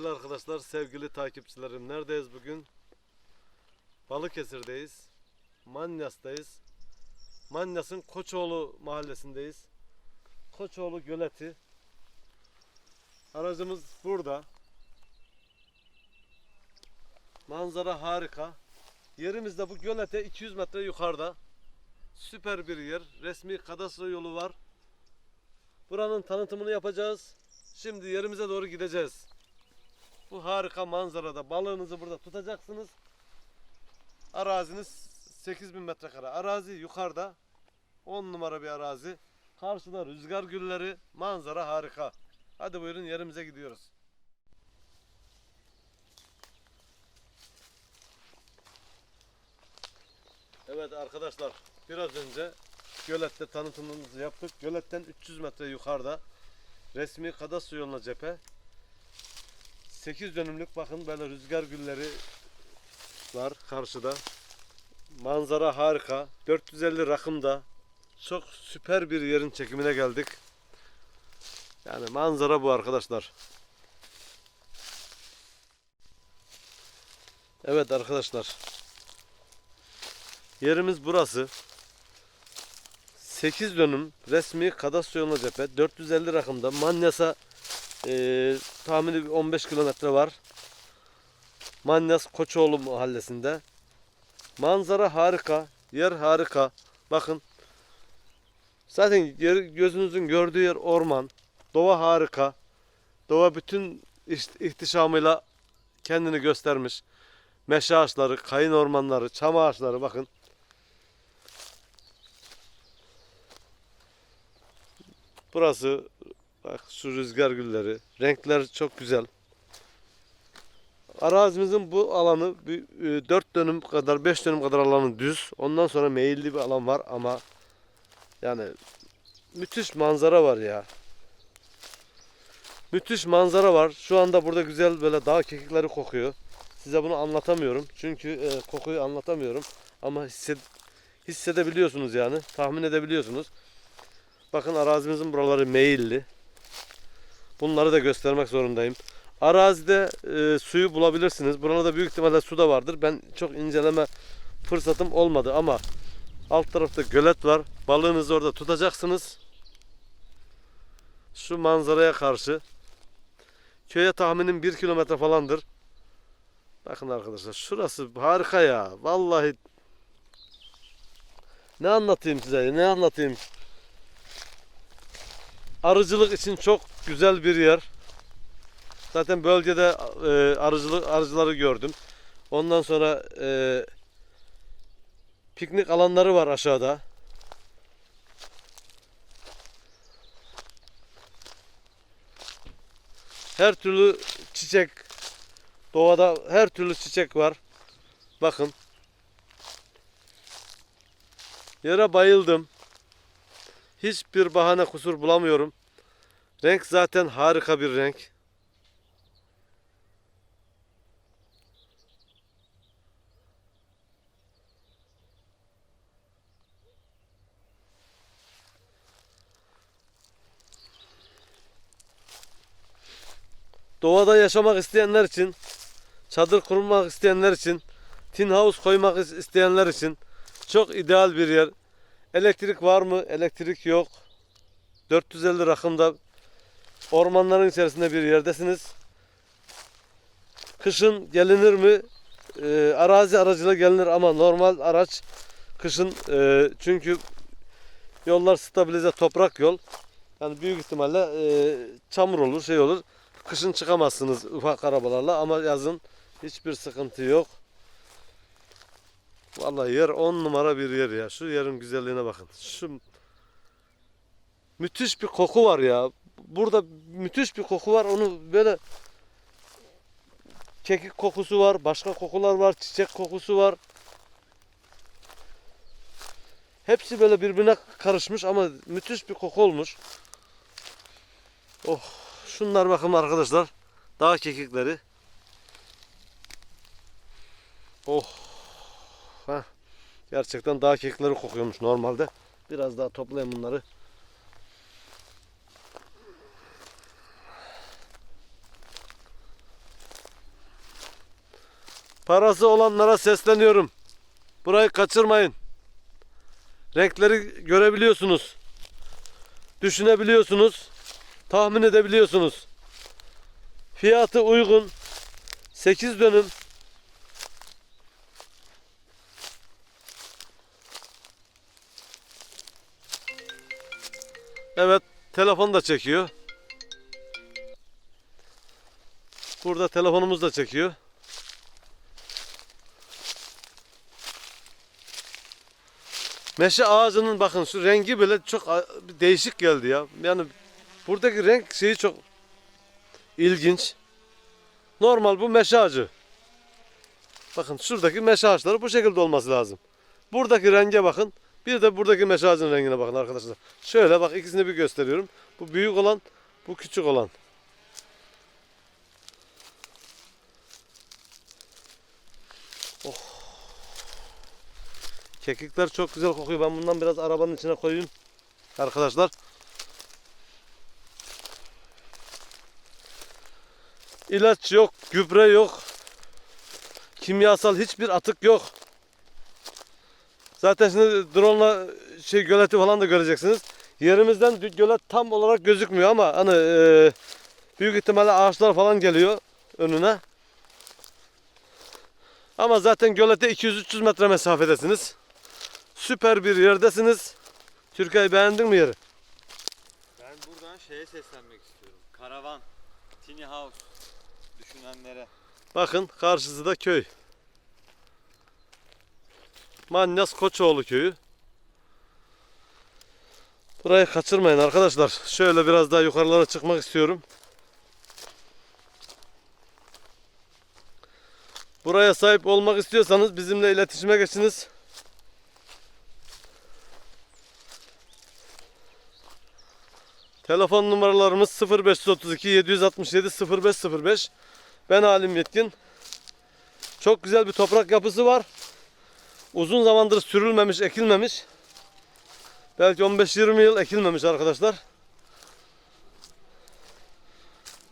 Değerli arkadaşlar, sevgili takipçilerim, neredeyiz bugün? Balıkesir'deyiz. Manyas'tayız. Manyas'ın Koçoğlu mahallesindeyiz. Koçoğlu Göleti. Aracımız burada. Manzara harika. Yerimiz de bu gölete 200 metre yukarıda. Süper bir yer. Resmi kadastro yolu var. Buranın tanıtımını yapacağız. Şimdi yerimize doğru gideceğiz. Bu harika manzarada balığınızı burada tutacaksınız. Araziniz 8000 metrekare. Arazi yukarıda. 10 numara bir arazi. Karşıda rüzgar gülleri. Manzara harika. Hadi buyurun yerimize gidiyoruz. Evet arkadaşlar biraz önce gölette tanıtımımızı yaptık. Göletten 300 metre yukarıda resmi kadastro yoluna cephe 8 dönümlük bakın böyle rüzgar gülleri var karşıda. Manzara harika. 450 rakımda. Çok süper bir yerin çekimine geldik. Yani manzara bu arkadaşlar. Evet arkadaşlar. Yerimiz burası. 8 dönüm resmi kadastro yoluna cephe 450 rakımda Manyas'a ee, tahmini bir 15 kilometre var. Manyas Koçoğlu mahallesinde. Manzara harika. Yer harika. Bakın. Zaten yer, gözünüzün gördüğü yer orman. Doğa harika. Doğa bütün iht- ihtişamıyla kendini göstermiş. Meşe ağaçları, kayın ormanları, çam ağaçları bakın. Burası Bak şu rüzgar gülleri. Renkler çok güzel. Arazimizin bu alanı 4 dönüm kadar 5 dönüm kadar alanı düz. Ondan sonra meyilli bir alan var ama yani müthiş manzara var ya. Müthiş manzara var. Şu anda burada güzel böyle dağ kekikleri kokuyor. Size bunu anlatamıyorum. Çünkü e, kokuyu anlatamıyorum. Ama hisset, hissedebiliyorsunuz yani. Tahmin edebiliyorsunuz. Bakın arazimizin buraları meyilli. Bunları da göstermek zorundayım. Arazide e, suyu bulabilirsiniz. Burada büyük ihtimalle su da vardır. Ben çok inceleme fırsatım olmadı ama alt tarafta gölet var. Balığınızı orada tutacaksınız. Şu manzaraya karşı. Köye tahminim 1 kilometre falandır. Bakın arkadaşlar şurası harika ya. Vallahi ne anlatayım size? Ne anlatayım? Arıcılık için çok güzel bir yer. Zaten bölgede e, arıcılık arıcıları gördüm. Ondan sonra e, piknik alanları var aşağıda. Her türlü çiçek doğada her türlü çiçek var. Bakın. Yere bayıldım. Hiçbir bahane kusur bulamıyorum. Renk zaten harika bir renk. Doğada yaşamak isteyenler için, çadır kurmak isteyenler için, tin house koymak is- isteyenler için çok ideal bir yer. Elektrik var mı? Elektrik yok. 450 rakımda ormanların içerisinde bir yerdesiniz. Kışın gelinir mi? Ee, arazi aracıyla gelinir ama normal araç kışın e, çünkü yollar stabilize toprak yol. Yani büyük ihtimalle e, çamur olur, şey olur. Kışın çıkamazsınız ufak arabalarla ama yazın hiçbir sıkıntı yok. Vallahi yer 10 numara bir yer ya. Şu yerin güzelliğine bakın. Şu müthiş bir koku var ya. Burada müthiş bir koku var. Onu böyle kekik kokusu var, başka kokular var, çiçek kokusu var. Hepsi böyle birbirine karışmış ama müthiş bir koku olmuş. Oh, şunlar bakın arkadaşlar. Dağ kekikleri. Oh. Ha. Gerçekten dağ kekikleri kokuyormuş normalde. Biraz daha toplayayım bunları. Parası olanlara sesleniyorum. Burayı kaçırmayın. Renkleri görebiliyorsunuz. Düşünebiliyorsunuz. Tahmin edebiliyorsunuz. Fiyatı uygun. 8 dönüm. Evet, telefon da çekiyor. Burada telefonumuz da çekiyor. Meşe ağacının bakın şu rengi bile çok değişik geldi ya. Yani buradaki renk şeyi çok ilginç. Normal bu meşe ağacı. Bakın şuradaki meşe ağaçları bu şekilde olması lazım. Buradaki renge bakın. Bir de buradaki meşe ağacının rengine bakın arkadaşlar. Şöyle bak ikisini bir gösteriyorum. Bu büyük olan, bu küçük olan. Oh. Kekikler çok güzel kokuyor. Ben bundan biraz arabanın içine koyayım. Arkadaşlar. İlaç yok, gübre yok. Kimyasal hiçbir atık yok. Zaten şimdi drone'la şey göleti falan da göreceksiniz. Yerimizden gölet tam olarak gözükmüyor ama hani e, büyük ihtimalle ağaçlar falan geliyor önüne. Ama zaten gölete 200-300 metre mesafedesiniz. Süper bir yerdesiniz. Türkiye'yi beğendin mi yeri? Ben buradan şeye seslenmek istiyorum. Karavan, tiny house düşünenlere. Bakın karşısı da köy. Manyas Koçoğlu köyü. Burayı kaçırmayın arkadaşlar. Şöyle biraz daha yukarılara çıkmak istiyorum. Buraya sahip olmak istiyorsanız bizimle iletişime geçiniz. Telefon numaralarımız 0532 767 0505. Ben Halim Yetkin. Çok güzel bir toprak yapısı var. Uzun zamandır sürülmemiş, ekilmemiş. Belki 15-20 yıl ekilmemiş arkadaşlar.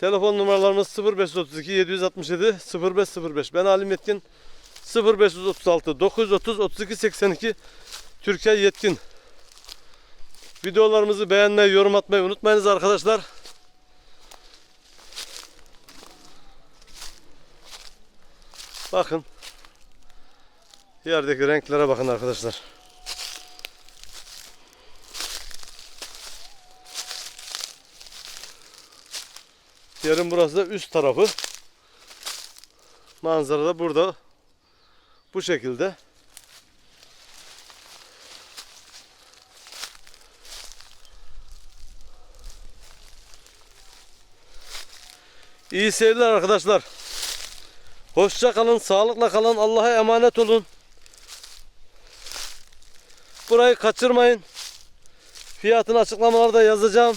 Telefon numaralarımız 0532 767 0505. Ben Halim Yetkin. 0536 930 32 82 Türkiye Yetkin. Videolarımızı beğenmeyi, yorum atmayı unutmayınız arkadaşlar. Bakın. Yerdeki renklere bakın arkadaşlar. Yerin burası da üst tarafı. Manzara da burada. Bu şekilde. İyi seyirler arkadaşlar. Hoşça kalın, sağlıkla kalın, Allah'a emanet olun. Burayı kaçırmayın. Fiyatını açıklamalarda yazacağım.